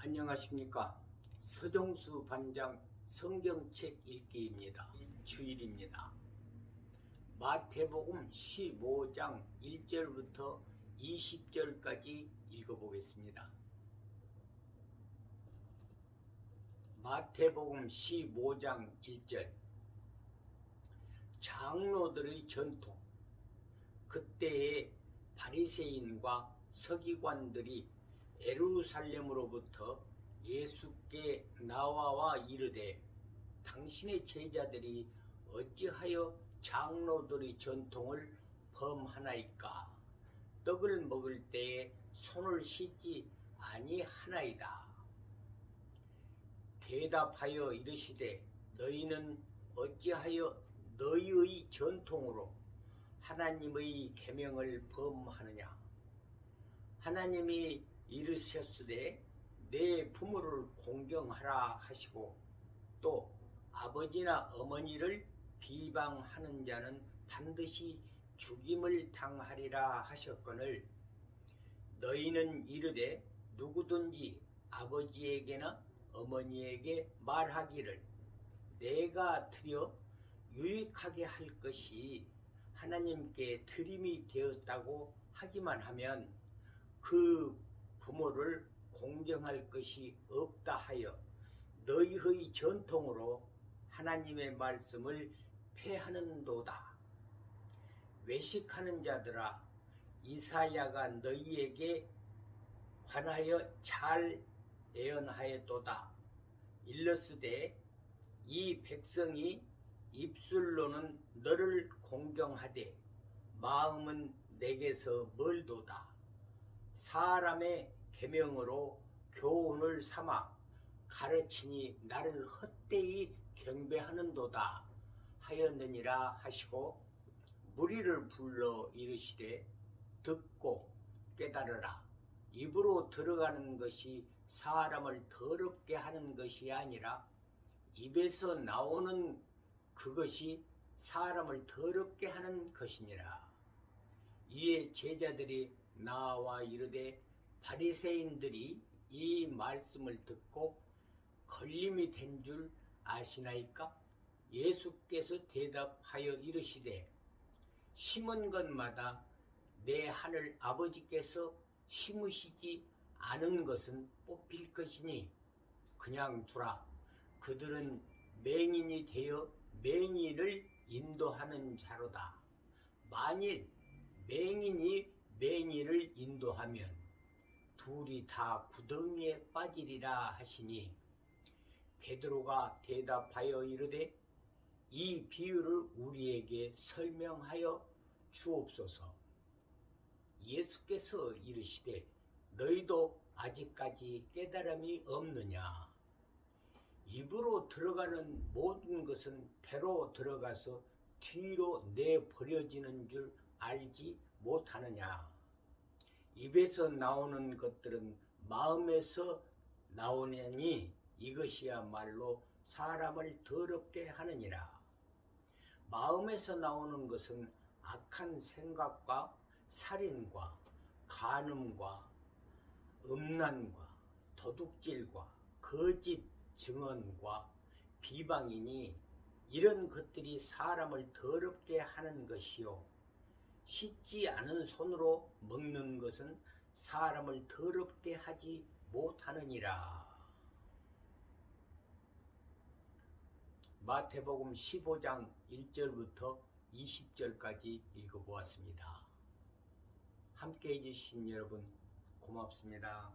안녕하십니까? 서정수 반장 성경책 읽기입니다. 주일입니다. 마태복음 15장 1절부터 20절까지 읽어보겠습니다. 마태복음 15장 1절. 장로들의 전통. 그때의 바리새인과 서기관들이 에루살렘으로부터 예수께 나와와 이르되 당신의 제자들이 어찌하여 장로들의 전통을 범하나이까? 떡을 먹을 때에 손을 씻지 아니하나이다. 대답하여 이르시되 너희는 어찌하여 너희의 전통으로 하나님의 계명을 범하느냐? 하나님이 이르셨으되 내 부모를 공경하라 하시고 또 아버지나 어머니를 비방하는 자는 반드시 죽임을 당하리라 하셨거늘 너희는 이르되 누구든지 아버지에게나 어머니에게 말하기를 내가 드려 유익하게 할 것이 하나님께 드림이 되었다고 하기만 하면 그 부모를 공경할 것이 없다 하여 너희의 전통으로 하나님의 말씀을 폐하는도다. 외식하는 자들아 이사야가 너희에게 관하여 잘 예언하였도다. 일러스되 이 백성이 입술로는 너를 공경하되 마음은 내게서 멀도다. 사람의 계명으로 교훈을 삼아 가르치니 나를 헛되이 경배하는도다 하였느니라 하시고 무리를 불러 이르시되 듣고 깨달으라. 입으로 들어가는 것이 사람을 더럽게 하는 것이 아니라 입에서 나오는 그것이 사람을 더럽게 하는 것이니라. 이에 제자들이 나와 이르되 바리새인들이 이 말씀을 듣고 걸림이 된 줄 아시나이까? 예수께서 대답하여 이르시되 심은 것마다 내 하늘 아버지께서 심으시지 않은 것은 뽑힐 것이니 그냥 두라. 그들은 맹인이 되어 맹인을 인도하는 자로다. 만일 맹인이 맹인을 둘이 다 구덩이에 빠지리라 하시니 베드로가 대답하여 이르되 이 비유를 우리에게 설명하여 주옵소서. 예수께서 이르시되 너희도 아직까지 깨달음이 없느냐? 입으로 들어가는 모든 것은 배로 들어가서 뒤로 내버려지는 줄 알지 못하느냐? 입에서 나오는 것들은 마음에서 나오느니 이것이야말로 사람을 더럽게 하느니라. 마음에서 나오는 것은 악한 생각과 살인과 간음과 음란과 도둑질과 거짓 증언과 비방이니 이런 것들이 사람을 더럽게 하는 것이요. 씻지 않은 손으로 먹는 것은 사람을 더럽게 하지 못하느니라. 마태복음 15장 1절부터 20절까지 읽어보았습니다. 함께 해주신 여러분 고맙습니다.